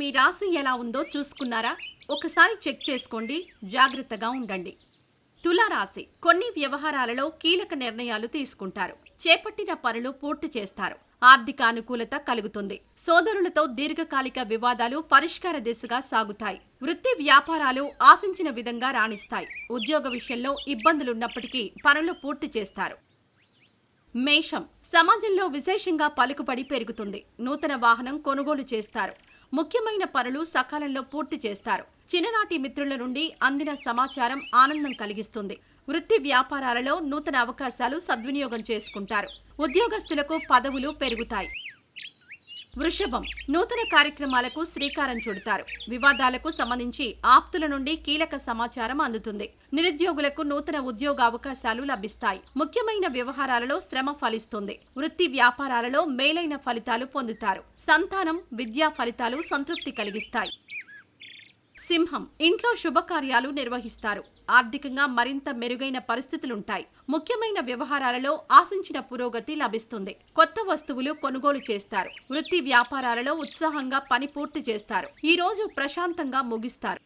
మీ రాశి ఎలా ఉందో చూసుకున్నారా? ఒకసారి చెక్ చేసుకోండి. జాగ్రత్తగా ఉండండి. తులారాశి కొన్ని వ్యవహారాలలో కీలక నిర్ణయాలు తీసుకుంటారు. చేపట్టిన పనులు పూర్తి చేస్తారు. ఆర్థిక అనుకూలత కలుగుతుంది. సోదరులతో దీర్ఘకాలిక వివాదాలు పరిష్కార దిశగా సాగుతాయి. వృత్తి వ్యాపారాలు ఆశించిన విధంగా రాణిస్తాయి. ఉద్యోగ విషయంలో ఇబ్బందులున్నప్పటికీ పనులు పూర్తి చేస్తారు. మేషం సమాజంలో విశేషంగా పలుకుబడి పెరుగుతుంది. నూతన వాహనం కొనుగోలు చేస్తారు. ముఖ్యమైన పనులు సకాలంలో పూర్తి చేస్తారు. చిన్ననాటి మిత్రుల నుండి అందిన సమాచారం ఆనందం కలిగిస్తుంది. వృత్తి వ్యాపారాలలో నూతన అవకాశాలు సద్వినియోగం చేసుకుంటారు. ఉద్యోగస్తులకు పదవులు పెరుగుతాయి. వృషభం నూతన కార్యక్రమాలకు శ్రీకారం చుడతారు. వివాదాలకు సంబంధించి ఆప్తుల నుండి కీలక సమాచారం అందుతుంది. నిరుద్యోగులకు నూతన ఉద్యోగ అవకాశాలు లభిస్తాయి. ముఖ్యమైన వ్యవహారాలలో శ్రమ ఫలిస్తుంది. వృత్తి వ్యాపారాలలో మేలైన ఫలితాలు పొందుతారు. సంతానం విద్యా ఫలితాలు సంతృప్తి కలిగిస్తాయి. సింహం ఇంట్లో శుభకార్యాలు నిర్వహిస్తారు. ఆర్థికంగా మరింత మెరుగైన పరిస్థితులుంటాయి. ముఖ్యమైన వ్యవహారాలలో ఆశించిన పురోగతి లభిస్తుంది. కొత్త వస్తువులు కొనుగోలు చేస్తారు. వృత్తి వ్యాపారాలలో ఉత్సాహంగా పని పూర్తి చేస్తారు. ఈ రోజు ప్రశాంతంగా ముగిస్తారు.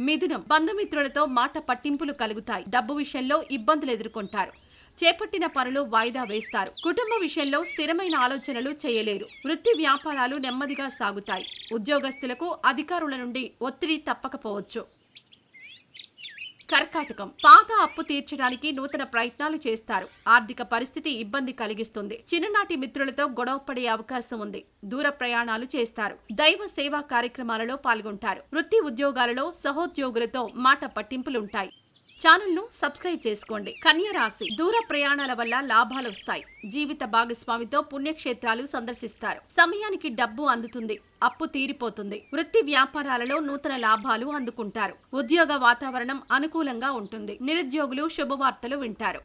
మిథునం బంధుమిత్రులతో మాట పట్టింపులు కలుగుతాయి. డబ్బు విషయంలో ఇబ్బందులు ఎదుర్కొంటారు. చేపట్టిన పనులు వాయిదా వేస్తారు. కుటుంబ విషయంలో స్థిరమైన ఆలోచనలు చేయలేరు. వృత్తి వ్యాపారాలు నెమ్మదిగా సాగుతాయి. ఉద్యోగస్తులకు అధికారుల నుండి ఒత్తిడి తప్పకపోవచ్చు. కర్కాటకం. పాత అప్పు తీర్చడానికి నూతన ప్రయత్నాలు చేస్తారు. ఆర్థిక పరిస్థితి ఇబ్బంది కలిగిస్తుంది. చిన్ననాటి మిత్రులతో గొడవపడే అవకాశం ఉంది. దూర ప్రయాణాలు చేస్తారు. దైవ సేవా కార్యక్రమాలలో పాల్గొంటారు. వృత్తి ఉద్యోగాలలో సహోద్యోగులతో మాట పట్టింపులుంటాయి. ఛానల్ను సబ్స్క్రైబ్ చేసుకోండి. కన్యరాశి దూర ప్రయాణాల వల్ల లాభాలు వస్తాయి. జీవిత భాగస్వామితో పుణ్యక్షేత్రాలు సందర్శిస్తారు. సమయానికి డబ్బు అందుతుంది. అప్పు తీరిపోతుంది. వృత్తి వ్యాపారాలలో నూతన లాభాలు అందుకుంటారు. ఉద్యోగ వాతావరణం అనుకూలంగా ఉంటుంది. నిరుద్యోగులు శుభవార్తలు వింటారు.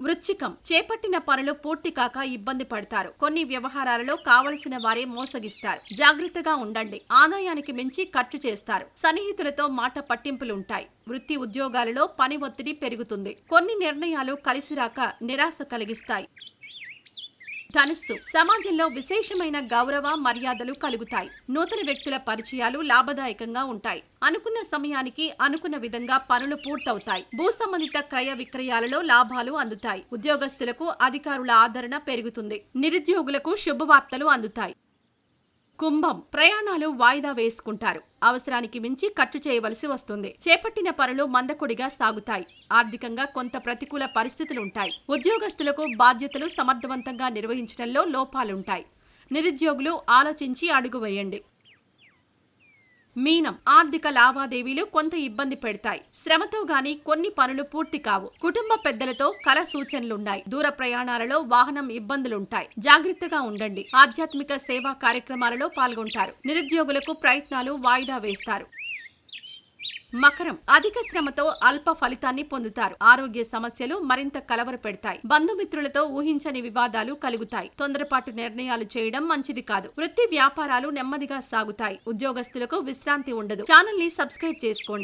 వృచ్చికం. చేపట్టిన పనులు పూర్తి కాక ఇబ్బంది పడతారు. కొన్ని వ్యవహారాలలో కావలసిన వారే మోసగిస్తారు. జాగ్రత్తగా ఉండండి. ఆదాయానికి మించి ఖర్చు చేస్తారు. సన్నిహితులతో మాట పట్టింపులుంటాయి. వృత్తి ఉద్యోగాలలో పని ఒత్తిడి పెరుగుతుంది. కొన్ని నిర్ణయాలు కలిసిరాక నిరాశ కలిగిస్తాయి. ధనుస్సు సమాజంలో విశేషమైన గౌరవ మర్యాదలు కలుగుతాయి. నూతన వ్యక్తుల పరిచయాలు లాభదాయకంగా ఉంటాయి. అనుకున్న సమయానికి అనుకున్న విధంగా పనులు పూర్తవుతాయి. భూ సంబంధిత క్రయ విక్రయాలలో లాభాలు అందుతాయి. ఉద్యోగస్తులకు అధికారుల ఆదరణ పెరుగుతుంది. నిరుద్యోగులకు శుభవార్తలు అందుతాయి. కుంభం ప్రయాణాలు వాయిదా వేసుకుంటారు. అవసరానికి మించి ఖర్చు చేయవలసి వస్తుంది. చేపట్టిన పనులు మందకొడిగా సాగుతాయి. ఆర్థికంగా కొంత ప్రతికూల పరిస్థితులుంటాయి. ఉద్యోగస్తులకు బాధ్యతలు సమర్థవంతంగా నిర్వహించడంలో లోపాలుంటాయి. నిరుద్యోగులు ఆలోచించి అడుగు వేయండి మీనం ఆర్థిక లావాదేవీలు కొంత ఇబ్బంది పెడతాయి. శ్రమతో గాని కొన్ని పనులు పూర్తి కావు. కుటుంబ పెద్దలతో కల సూచనలున్నాయి. దూర ప్రయాణాలలో వాహనం ఇబ్బందులుంటాయి. జాగ్రత్తగా ఉండండి. ఆధ్యాత్మిక సేవా కార్యక్రమాలలో పాల్గొంటారు. నిరుద్యోగులకు ప్రయత్నాలు వాయిదా వేస్తారు. మకరం అధిక శ్రమతో అల్ప ఫలితాన్ని పొందుతారు. ఆరోగ్య సమస్యలు మరింత కలవర పెడతాయి బంధుమిత్రులతో ఊహించని వివాదాలు కలుగుతాయి. తొందరపాటు నిర్ణయాలు చేయడం మంచిది కాదు. వృత్తి వ్యాపారాలు నెమ్మదిగా సాగుతాయి. ఉద్యోగస్తులకు విశ్రాంతి ఉండదు. ఛానల్ని సబ్స్క్రైబ్ చేసుకోండి.